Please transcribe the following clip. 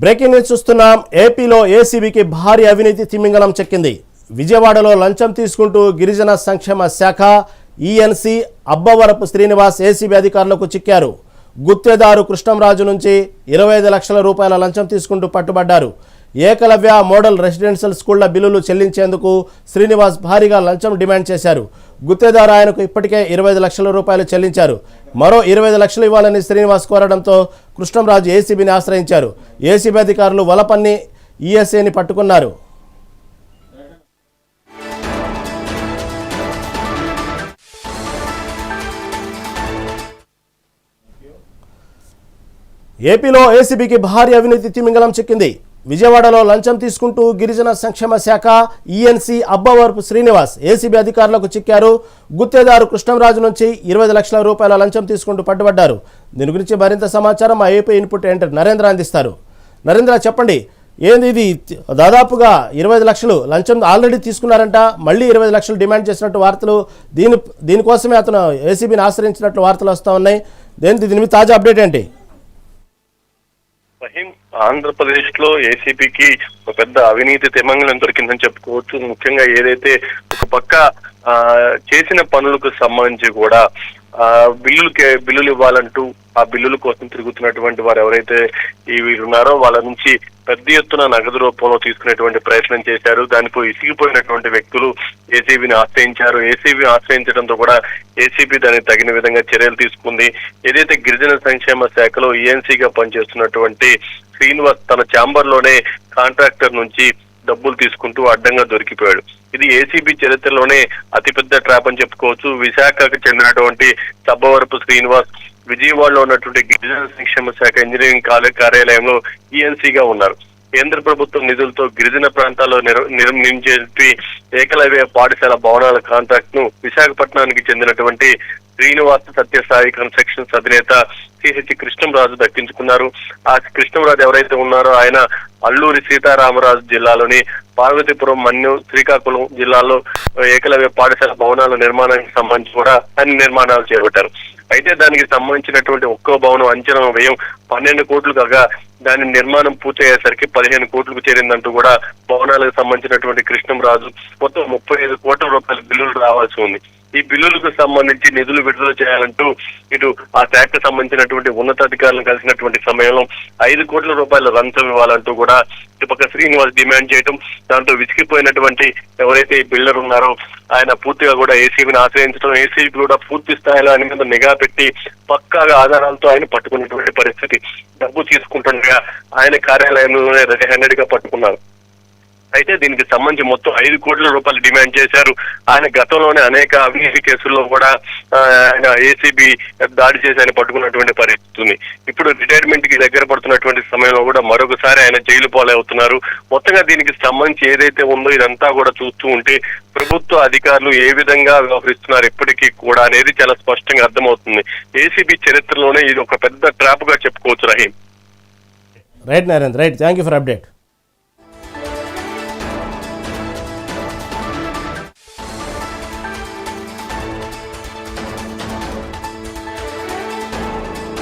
Breaking news చూస్తున్నాం. ఏపీలో ఏసీబీకి భారీ అవినీతి తిమింగలం చెక్కింది. విజయవాడలో లంచం తీసుకుంటూ గిరిజన సంక్షేమ శాఖ ఈఎన్సీ అబ్బవరపు శ్రీనివాస్ ఏసీబీ అధికారులకు చిక్కారు. గుత్తేదారు కృష్ణంరాజు నుంచి ఇరవై ఐదు లక్షల రూపాయల లంచం తీసుకుంటూ పట్టుబడ్డారు. ఏకలవ్య మోడల్ రెసిడెన్షియల్ స్కూళ్ళ బిల్లులు చెల్లించేందుకు శ్రీనివాస్ భారీగా లంచం డిమాండ్ చేశారు. గుత్తేదారు ఆయనకు ఇప్పటికే ఇరవై ఐదు లక్షల రూపాయలు చెల్లించారు. మరో ఇరవై ఐదు లక్షలు ఇవ్వాలని శ్రీనివాస్ కోరడంతో కృష్ణంరాజు ఏసీబీని ఆశ్రయించారు. ఏసీబీ అధికారులు వలపన్ని ఈఎస్ఏని పట్టుకున్నారు. ఏపీలో ఏసీబీకి భారీ అవినీతి తిమింగలం చిక్కింది. విజయవాడలో లంచం తీసుకుంటూ గిరిజన సంక్షేమ శాఖ ఈఎన్సీ అబ్బవరపు శ్రీనివాస్ ఏసీబీ అధికారులకు చిక్కారు. గుత్తేదారు కృష్ణంరాజు నుంచి ఇరవై లక్షల రూపాయల లంచం తీసుకుంటూ పట్టుబడ్డారు. దీని గురించి మరింత సమాచారం మా ఏపీ ఇన్పుట్ ఎంటర్ నరేంద్ర అందిస్తారు. నరేంద్ర చెప్పండి ఏంది ఇది? దాదాపుగా ఇరవై లక్షలు లంచం ఆల్రెడీ తీసుకున్నారంట. మళ్ళీ ఇరవై లక్షలు డిమాండ్ చేసినట్టు వార్తలు దీని దీనికోసమే అతను ఏసీబీని ఆశ్రయించినట్లు వార్తలు వస్తూ ఉన్నాయి. దేని దీని మీద తాజా అప్డేట్ ఏంటి? ఫహీం ఆంధ్రప్రదేశ్లో ఏసీపీకి ఒక పెద్ద అవినీతి తిమంగళం దొరికిందని చెప్పుకోవచ్చు. ముఖ్యంగా ఏదైతే ఒక పక్క ఆ, చేసిన పనులకు సంబంధించి కూడా ఆ బిల్లులు బిల్లులు ఇవ్వాలంటూ ఆ బిల్లుల కోసం తిరుగుతున్నటువంటి వారు ఎవరైతే ఈ వీరున్నారో వాళ్ళ నుంచి పెద్ద ఎత్తున నగదు రూపంలో తీసుకునేటువంటి ప్రయత్నం చేశారు. దానిపై ఇసిగిపోయినటువంటి వ్యక్తులు ఏసీబీని ఆశ్రయించారు. ఏసీబీ ఆశ్రయించడంతో కూడా ఏసీబీ దానికి తగిన విధంగా చర్యలు తీసుకుంది. ఏదైతే గిరిజన సంక్షేమ శాఖలో ఈఎన్సీగా పనిచేస్తున్నటువంటి శ్రీనివాస్ తన ఛాంబర్లోనే కాంట్రాక్టర్ నుంచి డబ్బులు తీసుకుంటూ అడ్డంగా దొరికిపోయాడు. ఇది ఏసీబీ చరిత్రలోనే అతిపెద్ద ట్రాప్ అని చెప్పుకోవచ్చు. విశాఖకు చెందినటువంటి సబ్బవరపు శ్రీనివాస్ విజయవాడలో ఉన్నటువంటి గిరిజన సంక్షేమ శాఖ ఇంజనీరింగ్ కాలేజ్ కార్యాలయంలో ఈఎన్సీగా ఉన్నారు. కేంద్ర ప్రభుత్వం నిధులతో గిరిజన ప్రాంతాల్లో నిర్- ఏకలవ్య పాఠశాల భవనాల కాంట్రాక్ట్ను విశాఖపట్నానికి చెందినటువంటి శ్రీనివాస సత్యసాయి కన్స్ట్రక్షన్స్ అధినేత సిహెచ్ కృష్ణంరాజు దక్కించుకున్నారు. ఆ కృష్ణంరాజు ఎవరైతే ఉన్నారో ఆయన అల్లూరి సీతారామరాజు జిల్లాలోని పార్వతీపురం మన్యం శ్రీకాకుళం జిల్లాలో ఏకలవ్య పాఠశాల భవనాల నిర్మాణానికి సంబంధించి కూడా అన్ని నిర్మాణాలు చేపట్టారు. అయితే దానికి సంబంధించినటువంటి ఒక్కో భవనం అంచనా వ్యయం పన్నెండు కోట్లు కాగా దాని నిర్మాణం పూర్తయ్యేసరికి పదిహేను కోట్లకు చేరిందంటూ కూడా భవనాలకు సంబంధించినటువంటి కృష్ణంరాజు మొత్తం ముప్పై ఐదు కోట్ల రూపాయల బిల్లులు రావాల్సి ఉంది. ఈ బిల్లులకు సంబంధించి నిధులు విడుదల చేయాలంటూ ఇటు ఆ శాఖకు సంబంధించినటువంటి ఉన్నతాధికారులను కలిసినటువంటి సమయంలో ఐదు కోట్ల రూపాయల లంచం ఇవ్వాలంటూ కూడా ఇటుపక్క శ్రీనివాస్ డిమాండ్ చేయడం దాంతో విసిగిపోయినటువంటి ఎవరైతే ఈ బిల్డర్ ఉన్నారో ఆయన పూర్తిగా కూడా ఏసీబీని ఆశ్రయించడం ఏసీబీ కూడా పూర్తి స్థాయిలో ఆయన మీద నిఘా పెట్టి పక్కాగా ఆధారాలతో ఆయన పట్టుకున్నటువంటి పరిస్థితి. డబ్బు తీసుకుంటుండగా ఆయన కార్యాలయంలోనే రెడీ హ్యాండెడ్గా పట్టుకున్నారు. అయితే దీనికి సంబంధించి మొత్తం ఐదు కోట్ల రూపాయలు డిమాండ్ చేశారు. ఆయన గతంలోనే అనేక అవినీతి కేసుల్లో కూడా ఆయన ఏసీబీ దాడి చేసి ఆయన పట్టుకున్నటువంటి పరిస్థితి ఉంది. ఇప్పుడు రిటైర్మెంట్కి దగ్గర పడుతున్నటువంటి సమయంలో కూడా మరొకసారి ఆయన జైలు పాలవుతున్నారు. మొత్తంగా దీనికి సంబంధించి ఏదైతే ఉందో ఇదంతా కూడా చూస్తూ ఉంటే ప్రభుత్వ అధికారులు ఏ విధంగా వ్యవహరిస్తున్నారు ఇప్పటికీ కూడా అనేది చాలా స్పష్టంగా అర్థమవుతుంది. ఏసీబీ చరిత్రలోనే ఇది ఒక పెద్ద ట్రాప్గా చెప్పుకోవచ్చు Rahim. Right Narendra right. Thank you for update